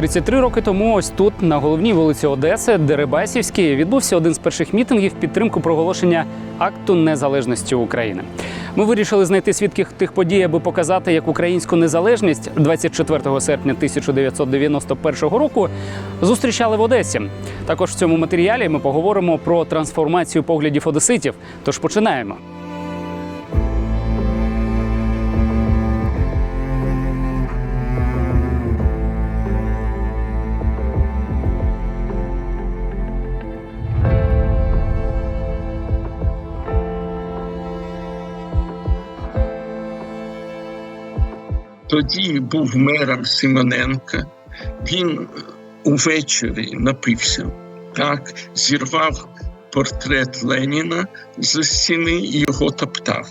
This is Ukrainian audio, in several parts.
33 роки тому, ось тут, на головній вулиці Одеси, Дерибасівській, відбувся один з перших мітингів підтримку проголошення акту незалежності України. Ми вирішили знайти свідків тих подій, аби показати, як українську незалежність 24 серпня 1991 року зустрічали в Одесі. Також в цьому матеріалі ми поговоримо про трансформацію поглядів одеситів. Тож починаємо. Тоді був мером Симоненка. Він увечері напився, так, зірвав портрет Леніна з стіни і його топтав.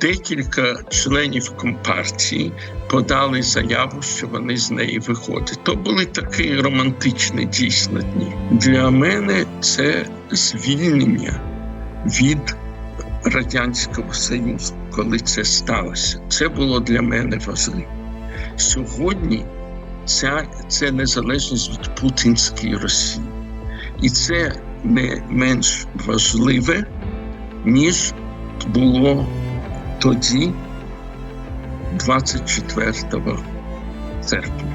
Декілька членів компартії подали заяву, що вони з неї виходять. То були такі романтичні дійсно дні. Для мене це звільнення від Радянського Союзу, коли це сталося. Це було для мене важливо. Сьогодні ця, це незалежність від путінської Росії. І це не менш важливе, ніж було тоді, 24 серпня.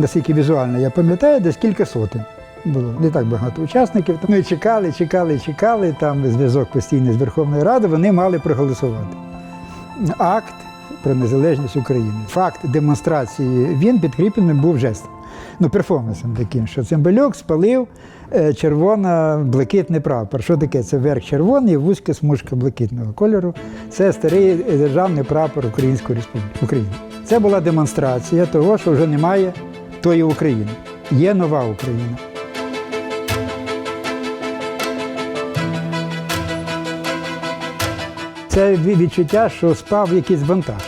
Наскільки візуально я пам'ятаю, десь кілька сотень було. Не так багато учасників. Ми чекали, чекали, чекали. Там зв'язок постійний з Верховною Радою. Вони мали проголосувати. Акт про незалежність України. Факт демонстрації він підкріплений був жестом. Ну, перформансом таким, що цимбалюк спалив е, червоно-блакитний прапор. Що таке? Це верх червоний вузька смужка блакитного кольору. Це старий е, державний прапор Української Республіки України. Це була демонстрація того, що вже немає тої України. Є нова Україна. Це відчуття, що спав якийсь вантаж.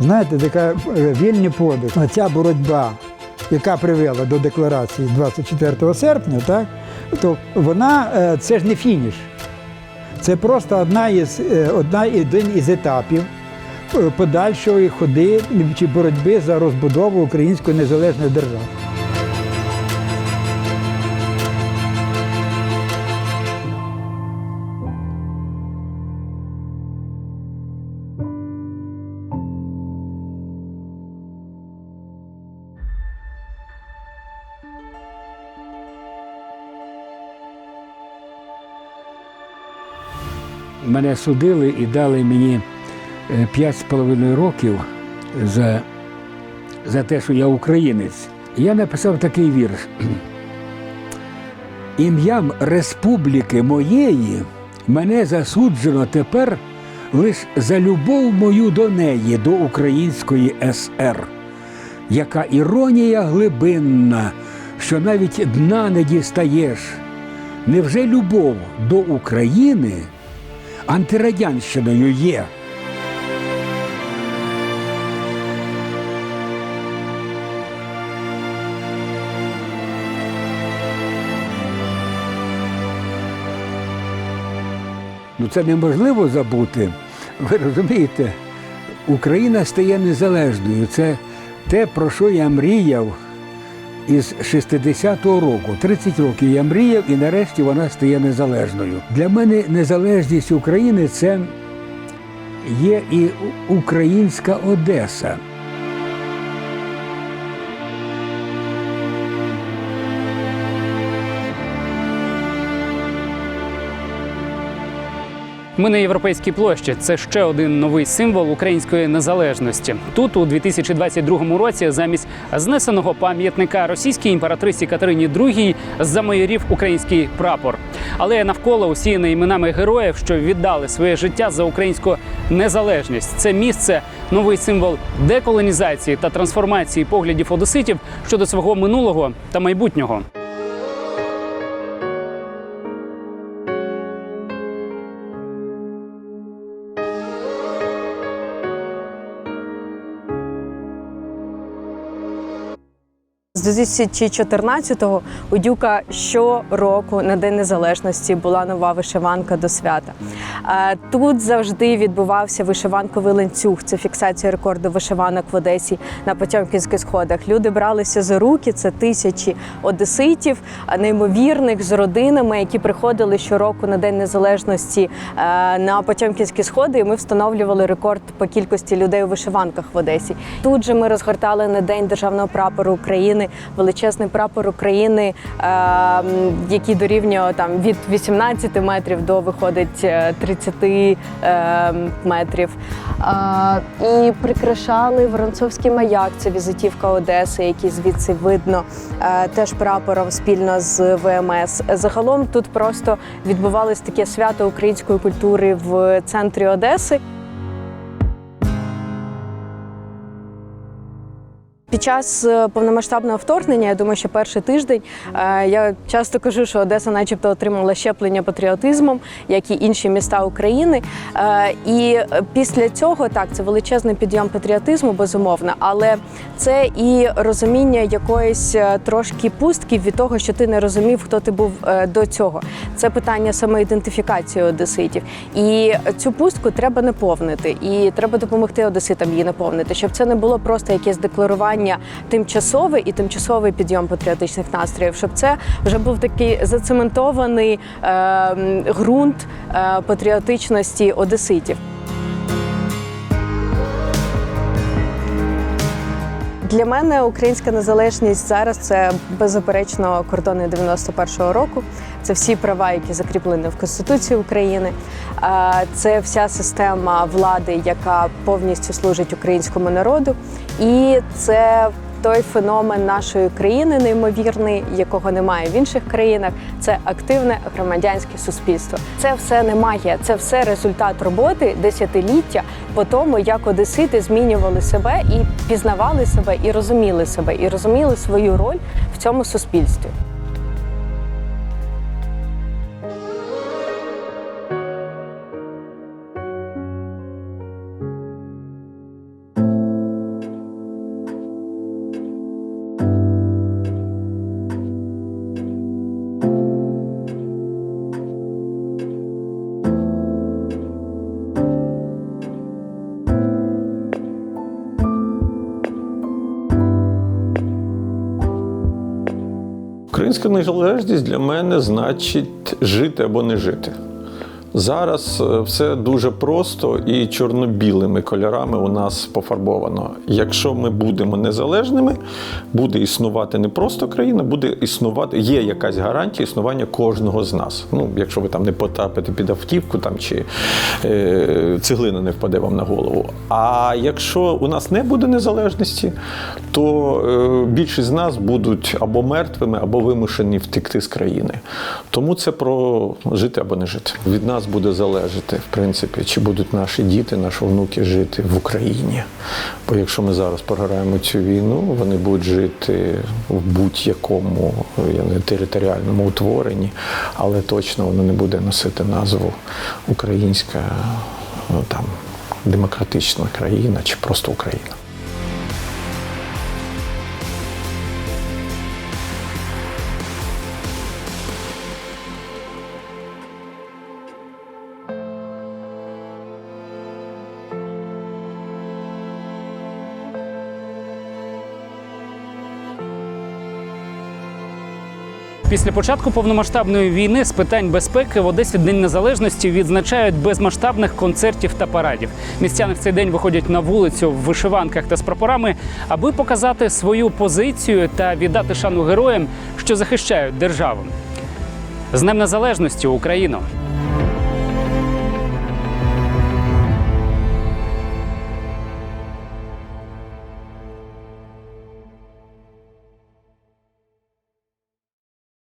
Знаєте, така е, вільний подих. Ця боротьба, яка привела до декларації 24 серпня, так, то вона е, це ж не фініш. Це просто одна із, е, одна, один із етапів подальшої ходи чи боротьби за розбудову української незалежної держави. Мене судили і дали мені е, п'ять з половиною років за, за те, що я українець. Я написав такий вірш. Ім'ям республіки моєї мене засуджено тепер лиш за любов мою до неї, до Української СР. Яка іронія глибинна, що навіть дна не дістаєш. Невже любов до України антирадянщиною є? Ну це неможливо забути. Ви розумієте, Україна стає незалежною. Це те, про що я мріяв із 60-го року. 30 років я мріяв, і нарешті вона стає незалежною. Для мене незалежність України це є і українська Одеса. Ми на європейській площі. Це ще один новий символ української незалежності. Тут, у 2022 році, замість знесеного пам'ятника російській імператриці Катерині II замайорів український прапор. Але навколо усіяне іменами героїв, що віддали своє життя за українську незалежність. Це місце новий символ деколонізації та трансформації поглядів одеситів щодо свого минулого та майбутнього. З 2014-го у Дюка щороку на День Незалежності була нова вишиванка до свята. Тут завжди відбувався вишиванковий ланцюг. Це фіксація рекорду вишиванок в Одесі на Потьомкінських сходах. Люди бралися за руки. Це тисячі одеситів, неймовірних з родинами, які приходили щороку на День Незалежності на Потьомкінські сходи. І ми встановлювали рекорд по кількості людей у вишиванках в Одесі. Тут же ми розгортали на день державного прапору України величезний прапор України, який дорівнює там від 18 метрів до виходить е, 30 е, метрів. І прикрашали Воронцовський маяк, це візитівка Одеси, який звідси видно е, теж прапором спільно з ВМС. Загалом тут просто відбувалось таке свято української культури в центрі Одеси. Під час е, повномасштабного вторгнення, я думаю, що перший тиждень е, я часто кажу, що Одеса, начебто, отримала щеплення патріотизмом, як і інші міста України. Е, І після цього так це величезний підйом патріотизму, безумовно, але це і розуміння якоїсь трошки пустки від того, що ти не розумів, хто ти був до цього. Це питання самоідентифікації одеситів. І цю пустку треба наповнити, і треба допомогти одеситам її наповнити, щоб це не було просто якесь декларування тимчасове і тимчасовий підйом патріотичних настроїв, щоб це вже був такий зацементований е, ґрунт е, патріотичності одеситів. Для мене українська незалежність зараз це беззаперечно кордони 91-го року. Це всі права, які закріплені в Конституції України. Це вся система влади, яка повністю служить українському народу. І це той феномен нашої країни неймовірний, якого немає в інших країнах. Це активне громадянське суспільство. Це все не магія, це все результат роботи десятиліття по тому, як одесити змінювали себе і пізнавали себе, і розуміли себе, і розуміли свою роль в цьому суспільстві. Українська незалежність для мене значить жити або не жити. Зараз е, все дуже просто і чорно-білими кольорами у нас пофарбовано. Якщо ми будемо незалежними, буде існувати не просто країна, буде існувати, є якась гарантія існування кожного з нас. Ну, якщо ви там не потрапите під автівку там, чи е, цеглина не впаде вам на голову. А якщо у нас не буде незалежності, то е, більшість з нас будуть або мертвими, або вимушені втекти з країни. Тому це про жити або не жити. Від нас буде залежати, в принципі, чи будуть наші діти, наші внуки жити в Україні. Бо якщо ми зараз програємо цю війну, вони будуть жити в будь-якому територіальному утворенні, але точно воно не буде носити назву Українська ну, там демократична країна чи просто Україна. Після початку повномасштабної війни з питань безпеки в Одесі День Незалежності відзначають без масштабних концертів та парадів. Містяни в цей день виходять на вулицю в вишиванках та з прапорами, аби показати свою позицію та віддати шану героям, що захищають державу. З Днем Незалежності Україну!